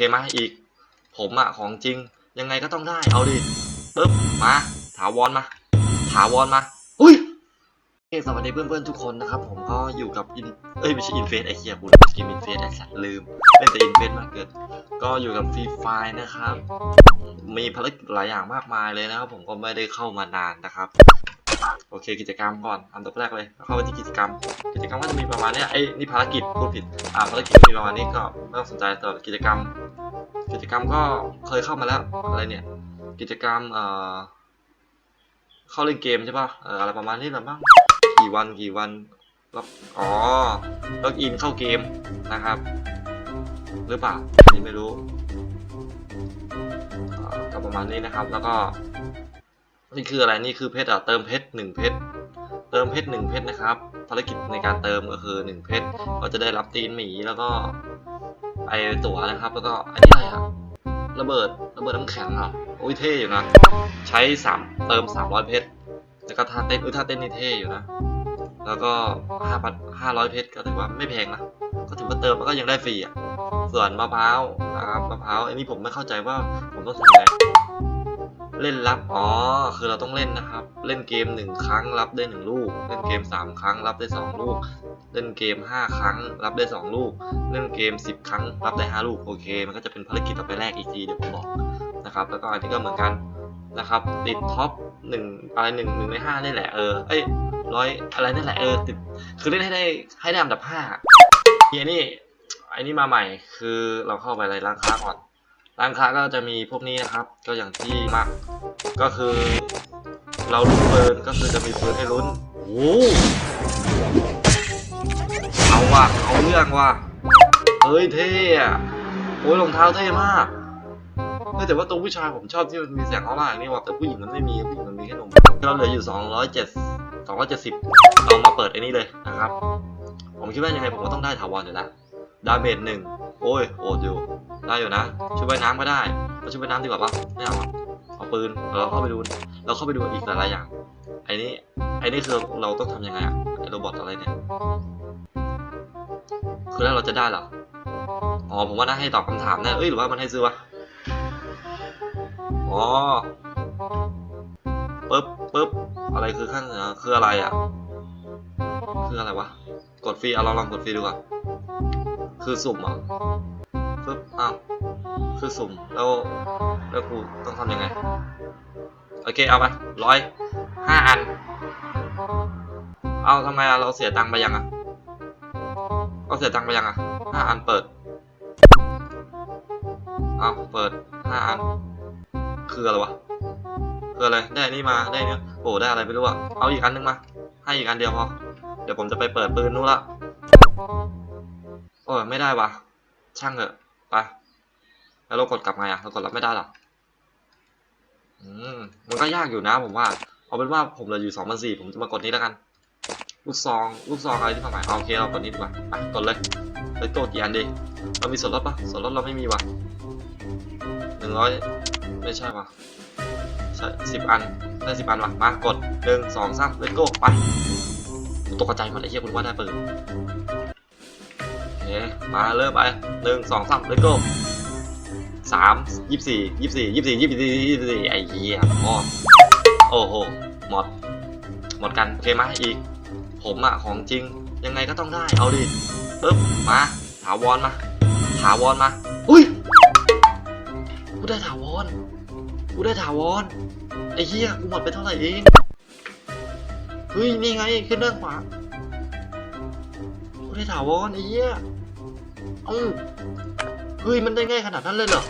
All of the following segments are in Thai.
เคไหมอีก ผมอะของจริงยังไงก็ต้องได้เอาดิปึ๊บมาถาวรมา ถาวรมาอุ้ยโอเคสวัสดีเพื่อนๆทุกคนนะครับ ผมก็อยู่กับอินเอ้ยไม่ใช่อินเฟสไอเคียบุญกิมอินเฟสไอสัตว์ลืมเล่นแต่อินเฟสมากเกินก็อยู่กับฟรีไฟนะครับ มีภารกิจหลายอย่างมากมายเลยนะครับ ผมก็ไม่ได้เข้ามานานนะครับ โอเคกิจกรรมก่อนอันดับแรกเลยเข้าไปที่กิจกรรม กิจกรรมก็จะมีประมาณนี้ไอ้นี่ภารกิจพูดผิดอ่าภารกิจมีประมาณนี้ก็ไม่ต้องสนใจต่อกิจกรรม กิจกรรมก็เคยเข้ามาแล้วอะไรเนี่ย กิจกรรมเอ่อเข้าเล่นเกมใช่ป่ะเอออะไรประมาณนี้แหละบ้างกี่วันกี่วันล็อกอ๋อล็อกอินเข้าเกมนะครับ หรือเปล่าอันนี้ไม่รู้ก็ประมาณนี้นะครับ แล้วก็ นี่คืออะไรนี่คือเพชรอะเติมเพชรหนึ่งเพชรเติมเพชรหนึ่งเพชรนะครับภารกิจในการเติมก็คือหนึ่งเพชรก็จะได้รับตีนหมีแล้วก็ไอตั๋วนะครับ แล้วก็อันนี้อะไรอะระเบิดระเบิดน้ำแข็งเหรอโอ้ยเท่อยู่นะ ใช้สามเติมสามร้อยเพชรแล้วก็ท่าเต้นเออท่าเต้นนี่เท่อยู่นะแล้วก็ห้าพันห้าร้อยเพชรก็ถือว่าไม่แพงนะก็ถือว่าเติมแล้วก็ยังได้ฟรีอะส่วนมะพร้าวนะครับมะพร้าวอันนี้ผมไม่เข้าใจว่าผมต้องทำไง เล่นรับ อ๋อ คือเราต้องเล่นนะครับ เล่นเกมหนึ่งครั้งรับได้หนึ่งลูก เล่นเกมสามครั้งรับได้สองลูก เล่นเกมห้าครั้งรับได้สองลูก เล่นเกมสิบครั้งรับได้ห้าลูก โอเค มันก็จะเป็นภารกิจต่อไปแรกอีกทีเดี๋ยวผมบอกนะครับ แล้วก็อันนี้ก็เหมือนกันนะครับ ติดท็อปหนึ่งอะไรหนึ่งหนึ่งในห้านี่แหละ เออ เอ้ยร้อยอะไรนี่แหละ เออ ติด คือเล่นให้ได้ให้ได้อันดับห้าทีนี้ไอ้นี่มาใหม่ คือเราเข้าไปในร้านค้าก่อน ร้านค้าก็จะมีพวกนี้นะครับ ก็อย่างที่มักก็คือ เราลุ้นเปืนก็คือจะมีเปืนให้ลุ้นโอ้เอาว่ะเอาเรื่องว่ะเฮ้ยเท่อะโอ้ยรองเท้าเท่มากแต่ว่าตัวผู้ชายผมชอบที่มันมีแสงออร่าอย่างนี้ว่ะแต่ผู้หญิงมันไม่มีผู้หญิงมันมีแค่นมเราเหลืออยู่ 207 270เรามาเปิดไอ้นี่เลยนะครับ ผมคิดว่ายังไงผมก็ต้องได้ถาวรอยู่แล้วดาเมจหนึ่ง โอ้ยโอดอยู่ ได้อยู่นะชุดว่ายน้ำก็ได้เราชุดว่ายน้ำดีกว่าปะไม่เอาเอาปืนเราเข้าไปดู เราเข้าไปดูอีกหลายๆอย่าง ไอ้นี่ ไอ้นี่คือเราต้องทำยังไงอะไอ้โรบอทอะไรเนี่ย คือแล้วเราจะได้เหรอ อ๋อ ผมว่าน่าให้ตอบคำถามน่เอ้ย หรือว่ามันให้ซื้อวะ อ๋อปึ๊บปึ๊บอะไรคือขั้นคืออะไรอะ คืออะไรวะ กดฟรีเอาลองลองกดฟรีดูก่อน คือสุ่มเหรอะปึ๊บอ้าวคือสุ่มแล้วแล้วกูต้องทำยังไง โอเคเอาไปร้อยห้าอัน เอาทำไมอะเราเสียตังค์ไปยังอะเราเสียตังค์ไปยังอะห้าอันเปิดเอาเปิดห้าอัน คืออะไรวะคืออะไรได้นี่มาได้เนี่ยโอ้ได้อะไรไม่รู้อะเอาอีกอันนึงมาให้อีกอันเดียวพอเดี๋ยวผมจะไปเปิดปืนนู้นละ โอ้ยไม่ได้วะช่างเถอะไปแล้วเรากดกลับไงอะเรากดรับไม่ได้หรออืมมันก็ยากอยู่นะผมว่า เอาเป็นว่าผมเหลืออยู่สองพันสี่ผมจะมากดนี้แล้วกัน ลูกซอง ลูกซองอะไรที่ความหมายเอาโอเคเรากดนี้ดีกว่าไปกดเลยเลยโกดกี่อันดีเรามีส่วนลดปะส่วนลดเราไม่มีวะหนึ่งร้อยไม่ใช่วะใช่สิบอันได้สิบอันวะมากดหนึ่งสองสามเลโก้ไปตกใจหมดไอ้เหี้ยคุณว่าได้ปืน มาเริ่มไปหนึ่งสองสามเลโก้สามยี่สี่ยี่สี่ยี่สี่ยี่สี่ยี่สี่ไอ้เหี้ยหมดโอ้โหหมดหมดกันโอเคไหมอีก ผมอะของจริงยังไงก็ต้องได้เอาดิปึ๊บมาถาวรมาถาวรมาอุ้ยกูได้ถาวรกูได้ถาวรไอ้เหี้ยกูหมดไปเท่าไหร่เองเฮ้ยนี่ไงขึ้นด้านขวากูได้ถาวรไอ้เหี้ย เอ้าเฮ้ยมันได้ง่ายขนาดนั้นเลยเหรอ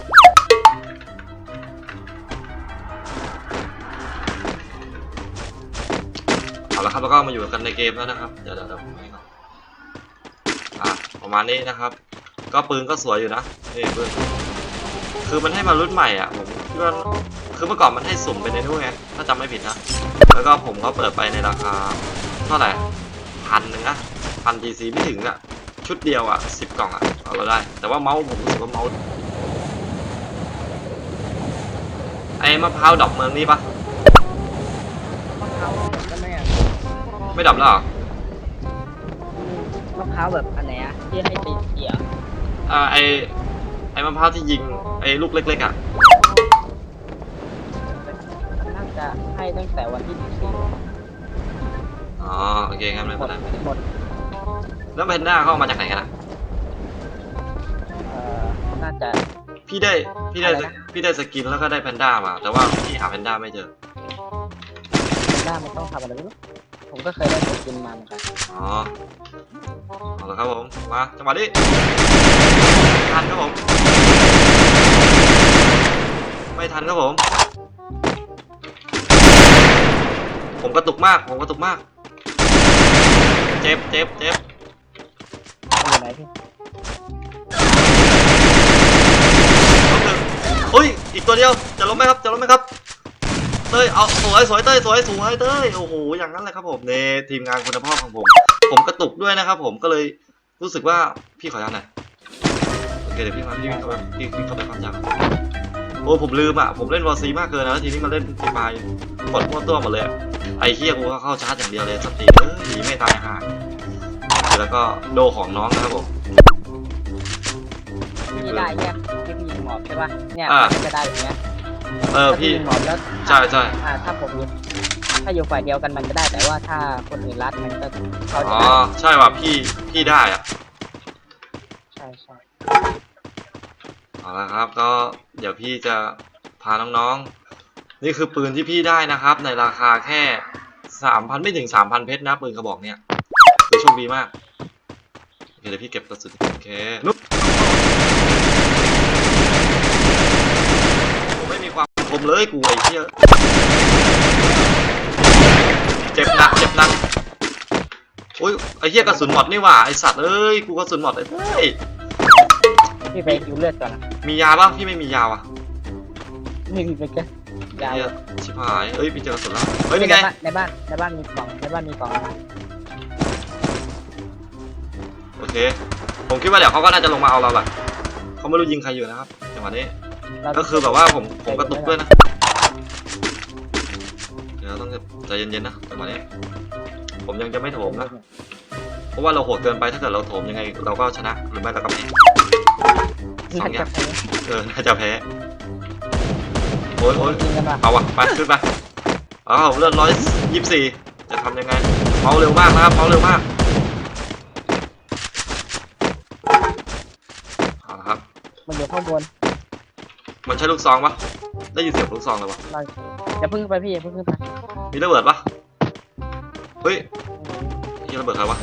เอาละครับแล้วก็มาอยู่กันในเกมแล้วนะครับ เดี๋ยวเดี๋ยวเดี๋ยวผมให้ก่อนอะประมาณนี้นะครับ ก็ปืนก็สวยอยู่นะนี่ปืนคือมันให้มารุ่นใหม่อะผมคิดว่าคือเมื่อก่อนมันให้สุ่มไปในนู้นไงถ้าจำไม่ผิดนะ แล้วก็ผมก็เปิดไปในราคา เท่าไหร่พันหนึ่งนะพันทีซีไม่ถึงอะ ชุดเดียวอะสิบกล่องอะเอาเราได้ แต่ว่าเมาส์ผมรู้สึกว่าเมาส์ไอ้มะพร้าวดอกเมืองนี่ปะมะพร้าวก็ไม่อะไม่ดับแล้วเหรอมะพร้าวแบบอันไหนอะที่ให้ไปเสียอ่าไอไออ้มะพร้าวที่ยิงไอ้ลูกเล็กๆอะน่าจะให้ตั้งแต่วันที่สี่อ๋อโอเคงั้นไม่หมเป็นดไร หมด แล้วแพนด้าเข้ามาจากไหนกันอะเอ่อน่าจะ พี่ได้พี่ได้อะไรนะ พี่ได้สกินแล้วก็ได้แพนด้ามา แต่ว่าพี่หาแพนด้าไม่เจอหน้ามันต้องทำอะไรไม่รู้ผมก็เคยได้สกินมาเหมือนกันอ๋อเอาละครับผมมาจังหวะนี้ไม่ทันครับผมไม่ทันครับผม ผมกระตุกมากผมกระตุกมาก เจ็บเจ็บเจ็บ มันอยู่ไหนพี่ล้มหนึ่งอุ้ย อีกตัวเดียว จะล้มไหมครับ จะล้มไหมครับ เต้ย เอาสวยสวยเต้ย สวยสวยเต้ย โอ้โห อย่างนั้นเลยครับผมในทีมงานคุณภาพของผม ผมกระตุกด้วยนะครับผมก็เลยรู้สึกว่าพี่ขออนุญาตหน่อยโอเคเดี๋ยวพี่มาพี่วิ่งเข้าไปพี่วิ่งเข้าไปความจังโอ้ผมลืมอะ ผมเล่นวอซีมากเกินนะทีนี้มาเล่นฟรีไฟกดมั่วตัวหมดเลย ไอ้เฮียกูก็เข้าชาร์จอย่างเดียวเลยสตีเอ้ยหนีไม่ตายห่า แล้วก็โดของน้องนะครับผมพี่ได้เนี่ยที่พี่ยิงหมอบใช่ป่ะ เนี่ยอ่ามั นจะได้อย่างเงี้ยเออถ้าพี่ยิงหมอบแล้วใช่ใช่อ่าถ้าผมยิงถ้าอยู่ฝ่ายเดียวกันมันจะได้แต่ว่าถ้าคนอื่นรัดมันก็เขาจะอ๋อได้ใช่ว่ะพี่พี่ได้อะใช่ใช่เอาละครับ ก็เดี๋ยวพี่จะพาน้องๆ นี่คือปืนที่พี่ได้นะครับ ในราคาแค่สามพันไม่ถึงสามพันเพชรนะปืนกระบอกเนี่ยคือ โชคดีมากเดี๋ยวพี่เก็บกระสุนโอเคนุ๊บผมไม่มีความคมเลยกูไอ้เหี้ยเจ็บหนักเจ็บหนักโอ้ยไอ้เหี้ยกระสุนหมดนี่หว่าไอ้สัตว์เอ้ยกูกระสุนหมดเลยเฮ้ยพี่ไปคิวเลือดก่อนนะมียาป่ะพี่ไม่มียาว่ะนี่พี่ไปแค่ยาเหี้ยชิบหายเอ้ยพี่เจอกระสุนแล้วเฮ้ยเป็นไงในบ้านในบ้านในบ้านมีกล่องในบ้านมีกล่องนะโอ เคผมคิดว่าเดี๋ยวเขาก็น่าจะลงมาเอาเราแหละเขาไม่รู้ยิงใครอยู่นะครับจังหวะนี้เราก็คือแบบว่าผมผมกระตุกด้วยนะ เดี๋ยวต้องใจเย็นๆนะจังหวะนี้ ผมยังจะไม่โถมนะ เพราะว่าเราโหดเกินไปถ้าเกิดเราโถมยังไง เราก็ชนะหรือไม่เราก็แพ้สองอย่างเออ น่าจะแพ้ โอ้ยโอ้ยจริงกันป่ะเอาวะไปขึ้นไปเอาเลือดร้อยยี่สิบสี่จะทำยังไงเมาเร็วมากนะครับเมาเร็วมากเอาละครับ มัน อยู่ข้างบนมันใช้ลูกซองปะได้ยินเสียงลูกซองเลยวะเราอย่าเพิ่งไปพี่อย่าเพิ่งขึ้นไปมีระเบิดปะเฮ้ยนี่ระเบิดใครวะ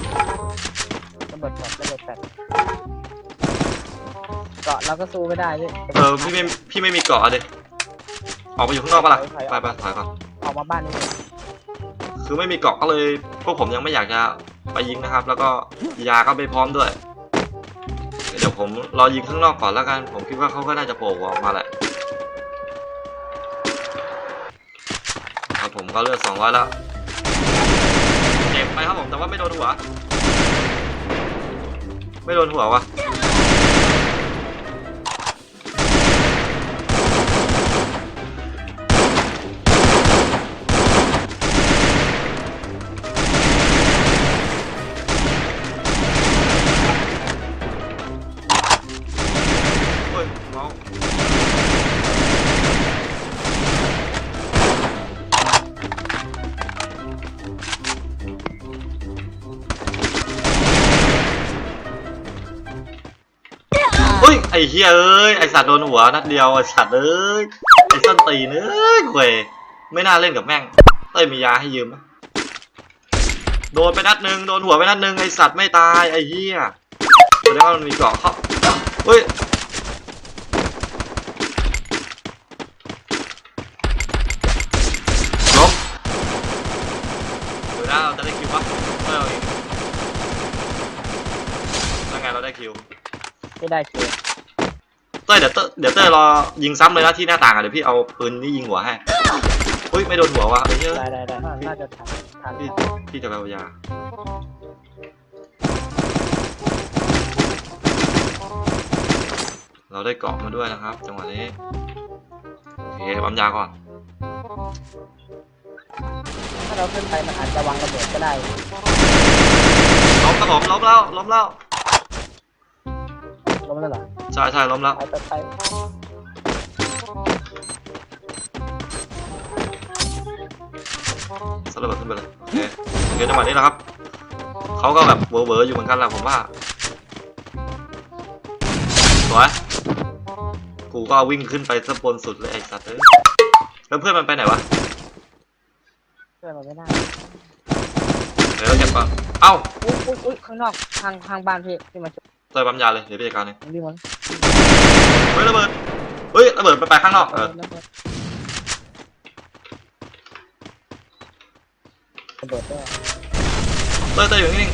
ระเบิดก่อนระเบิดแฟลชเกาะเราก็สู้ไม่ได้พี่เออพี่ไม่พี่ไม่มีเกาะอะดิออกไปอยู่ข้างนอกปะล่ะไปไปถอยก่อนออกมาบ้านนี่คือไม่มีเกาะก็เลยพวกผมยังไม่อยากจะไปยิงนะครับ แล้วก็ยาก็ไม่พร้อมด้วยเดี๋ยว ผมรอยิงข้างนอกก่อนแล้วกัน ผมคิดว่าเขาก็น่าจะโผล่ออกมาแหละครับผมก็เลือดสองร้อยแล้วเจ็บไปครับผมแต่ว่าไม่โดนหัว ไม่โดนหัววะ ยเมาส์เฮ้ยไอ้เฮียเอ้ยไอ้สัตว์โดนหัวนัดเดียวไอ้สัตว์เอ้ยไอ้ส้นตีนเอ้ยเว้ยไม่น่าเล่นกับแม่งเต้ยมียาให้ยืมไหมโดนไปนัดหนึ่งโดนหัวไปนัดหนึ่งไอ้สัตว์ไม่ตายไอ้เฮียแสดงว่ามันมีเกราะเขาเฮ้ย ล้มเดี๋ยวนะเราจะได้คิวปะไม่เอาเองแล้วไงเราได้คิว ไม่ได้คิวเต้ยเดี๋ยวเต้ยเดี๋ยวเต้ยรอยิงซ้ำเลยนะที่หน้าต่างอะเดี๋ยวพี่เอาปืนนี่ยิงหัวให้อุ้ยไม่โดนหัววะไอ้เหี้ยได้ได้ได้น่าจะทันทันพี่พี่จะไปเอายาเราได้เกาะมาด้วยนะครับ จังหวะนี้โอเคปั๊มยาก่อนถ้าเราขึ้นไปมันอาจจะวางระเบิดก็ได้ล้มครับผมล้มแล้วล้มแล้ว ล้มมแล้วเหรอใช่ใช่ล้มแล้ว ไปไปไปสลับขึ้นไปเลยโอเคโอเคจังหวะนี้แหละครับ เขาก็แบบเวอร์ๆอยู่เหมือนกันแหละผมว่าสวยกูก็วิ่งขึ้นไปซะบนสุดเลยไอ้สัตว์เอ้ยแล้วเพื่อนมันไปไหนวะช่วยเราไม่ได้เดี๋ยวเราเก็บก่อนเอ้า อุ้ยอุ้ยอุ้ยข้างนอกข้างข้างบ้านพี่ที่มาช่วย เตยปั๊มยาเลยเดี๋ยวพี่จัดการเองวิ่งมันเฮ้ยระเบิดเฮ้ยระเบิดไปไปข้างนอกเออระเบิดด้วยเตยเตยอยู่นิ่ง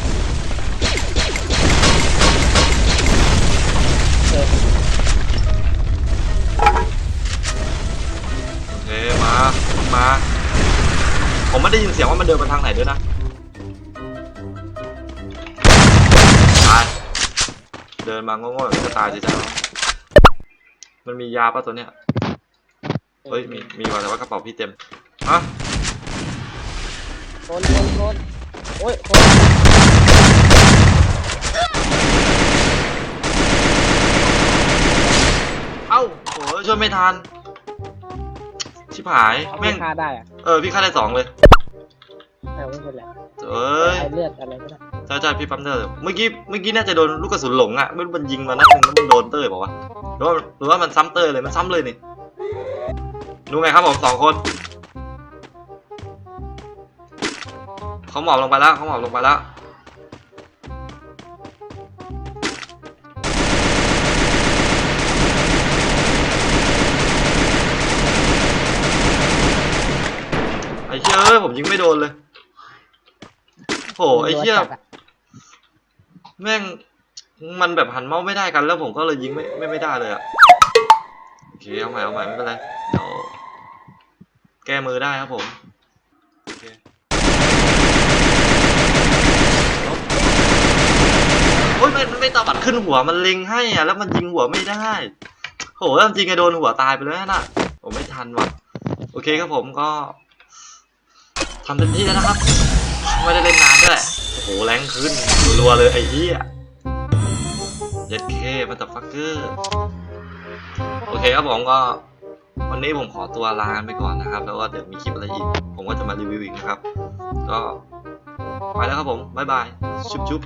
เออๆโอเคมามาผมไม่ได้ยินเสียงว่ามันเดินมาทางไหนด้วยนะ ดินมาโง่ๆแบบนี้ก็ตายสิจ้ามันมียาป่ะตัวเนี้ยเฮ้ยมีมีว่ะแต่ว่ากระเป๋าพี่เต็มฮะโคนโคนโคนโอ้ยโคนเอ้าโหช่วยไม่ทันชิบหายเอาแม่งฆ่าได้อะเออพี่ฆ่าได้สองเลยเออไม่เป็นไรเอ้ยไอเลือดอะไรก็ได้ใช่ใช่พี่ปั๊มเตอร์เมื่อกี้เมื่อกี้น่าจะโดนลูกกระสุนหลงอะไม่รู้มันยิงมานัดหนึงแล้วมันโดนเต้ยบอกว่าหรือว่าหรือว่ามันซ้ำเต้ยเลยมันซ้ำเลยนี่ดูไงครับผมสองคนเขาหมอบลงไปแล้วเขาหมอบลงไปแล้วไอ้เชี่อผมยิงไม่โดนเลย หไอ้เชี่ยจัดะแม่งมันแบบหันเมาส์ไม่ได้กันแล้วผมก็เลยยิงไม่ไม่ไม่ได้เลยอะโอเคเอาใหม่เอาใหม่ไม่เป็นไรเดี๋ยวแก้มือได้ครับผมโอเคลบโอ้ยมันมันไม่ตบัดขึ้นหัวมันเล็งให้อะแล้วมันยิงหัวไม่ได้โหแล้วจริงๆไอ้โดนหัวตายไปแล้วน่ะผมไม่ทันว่ะโอเคครับผมก็ทำเต็มที่แล้วนะครับ ไม่ได้เล่นนานด้วยโอ้โหแรงขึ้นรัวๆเลยไอ้เหี้ยเย็ดเคมันตฟักเกอร์โอเคครับผมก็ วันนี้ผมขอตัวลาไปก่อนนะครับ แล้วก็เดี๋ยวมีคลิปอะไรอีก ผมก็จะมารีวิวอีกนะครับ ก็ไปแล้วครับผม บ๊ายบาย ชุบชุบ